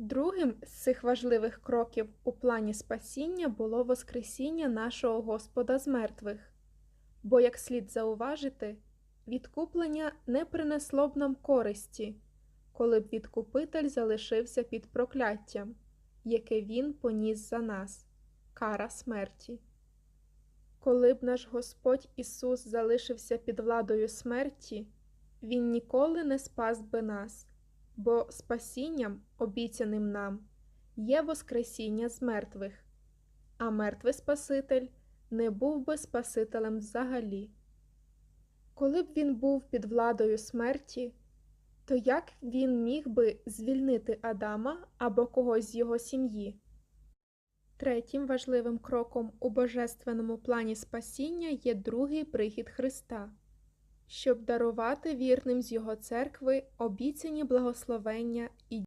Другим з цих важливих кроків у плані спасіння було Воскресіння нашого Господа з мертвих. Бо, як слід зауважити, відкуплення не принесло б нам користі, коли б відкупитель залишився під прокляттям, яке він поніс за нас кара смерті. Коли б наш Господь Ісус залишився під владою смерті, Він ніколи не спас би нас, бо спасінням, обіцяним нам, є Воскресіння з мертвих, а мертвий Спаситель не був би Спасителем взагалі. Коли б він був під владою смерті, то як він міг би звільнити Адама або когось з його сім'ї? Третім важливим кроком у божественному плані спасіння є другий прихід Христа, щоб дарувати вірним з Його церкви обіцяні благословення і